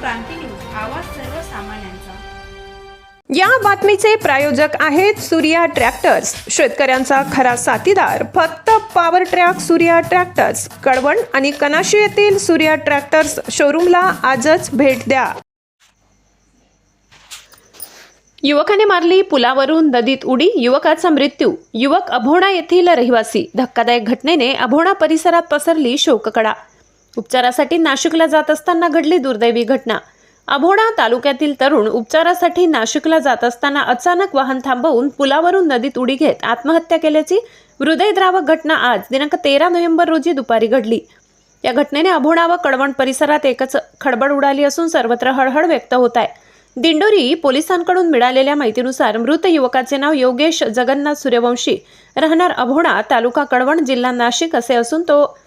क्रांती news आवाज सर्वसामान्यांचा. या बातमीचे प्रायोजक आहेत सूर्या ट्रॅक्टर्स. शेतकऱ्यांचा खरा साथीदार. फक्त power track Surya tractors Kalwan आणि कनाशी येथील सूर्या ट्रॅक्टर्स शोरूमला आजच भेट द्या. युवकाने मारली पुलावरून नदीत उडी युवकाचा मृत्यू. युवक अभोणा येथील रहिवासी. धक्कादायक घटनेने अभोणा परिसरात पसरली शोककडा उपचारासाठी नाशिकला जात असताना घडली दुर्दैवी घटना. अभोडा तालुक्यातील तरुण उपचारासाठी नाशिकला जात असताना अचानक वाहन थांबवून पुलावरून नदीत उडी घेत आत्महत्या केल्याची हृदयद्रावक घटना आज दिनांक तेरा नोव्हेंबर रोजी दुपारी घडली. या घटनेने अभोणा व कडवण परिसरात एकच खडबड उडाली असून सर्वत्र हळहळ व्यक्त होत आहे. दिंडोरी पोलिसांकडून मिळालेल्या माहितीनुसार मृत युवकाचे नाव योगेश जगन्नाथ सूर्यवंशी. राहणार अभोडा तालुका कडवण जिल्हा नाशिक असे असून तो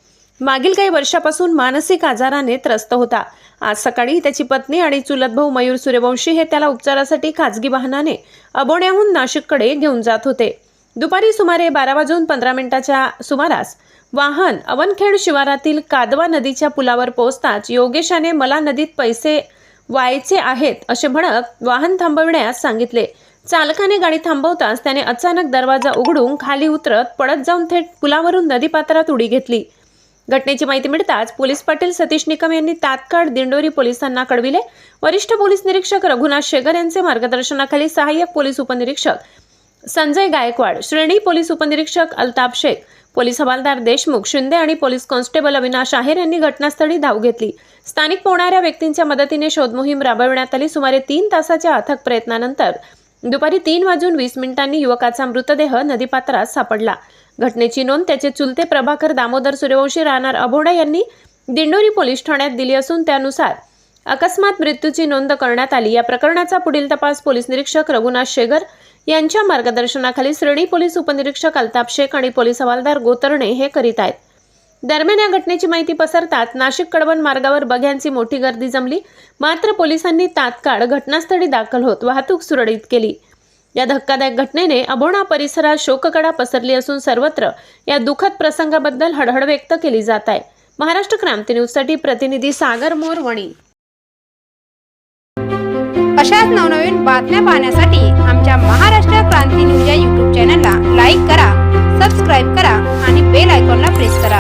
मागील काही वर्षापासून मानसिक आजाराने त्रस्त होता. आज सकाळी त्याची पत्नी आणि चुलत भाऊ मयूर सूर्यवंशी हे त्याला उपचारासाठी खाजगी वाहनाने अबोण्याहून नाशिककडे घेऊन जात होते. दुपारी सुमारे बारा वाजून पंधरा मिनिटाच्या सुमारास वाहन अवनखेड शिवारातील कादवा नदीच्या पुलावर पोहोचताच योगेशाने मला नदीत पैसे व्हायचे आहेत असे म्हणत वाहन थांबविण्यास सांगितले. चालकाने गाडी थांबवताच त्याने अचानक दरवाजा उघडून खाली उतरत पडत जाऊन थेट पुलावरून नदीपात्रात उडी घेतली. घटनेची माहिती मिळताच पोलीस पाटील सतीश निकम यांनी तात्काळ दिंडोरी पोलिसांना कळविले. वरिष्ठ पोलीस निरीक्षक रघुनाथ शेगर यांचे मार्गदर्शनाखाली सहाय्यक पोलीस उपनिरीक्षक संजय गायकवाड श्रेणी पोलीस उपनिरीक्षक अल्ताफ शेख पोलीस हवालदार देशमुख शिंदे आणि पोलीस कॉन्स्टेबल अविनाश आहेर यांनी घटनास्थळी धाव घेतली. स्थानिक पोहणाऱ्या व्यक्तींच्या मदतीने शोधमोहीम राबविण्यात आली. सुमारे तीन तासाच्या अथक प्रयत्नानंतर दुपारी तीन वाजून वीस मिनिटांनी युवकाचा मृतदेह नदीपात्रात सापडला. घटनेची नोंद त्याचे चुलते प्रभाकर दामोदर सूर्यवंशी राहणार अभोडा यांनी दिंडोरी पोलीस ठाण्यात दिली असून त्यानुसार अकस्मात मृत्यूची नोंद करण्यात आली. या प्रकरणाचा पुढील तपास पोलीस निरीक्षक रघुनाथ शेगर यांच्या मार्गदर्शनाखाली श्रेणी पोलीस उपनिरीक्षक अल्ताप शेख आणि पोलीस हवालदार गोतरणे हे करीत आहेत. दरम्यान या घटनेची माहिती पसरताच नाशिक कडवण मार्गावर बघ्यांची मोठी गर्दी जमली. मात्र पोलिसांनी तात्काळ घटनास्थळी दाखल होत वाहतूक सुरळीत केली. या धक्कादायक घटनेने अभोणा परिसरात शोककडा पसरली असून सर्वत्र या दुःखद प्रसंगाबद्दल हडहड व्यक्त केली जात आहे. महाराष्ट्र क्रांती न्यूजसाठी प्रतिनिधी सागर मोर वणी अशाच नवनवीन बातम्या पाहण्यासाठी आमच्या महाराष्ट्र क्रांती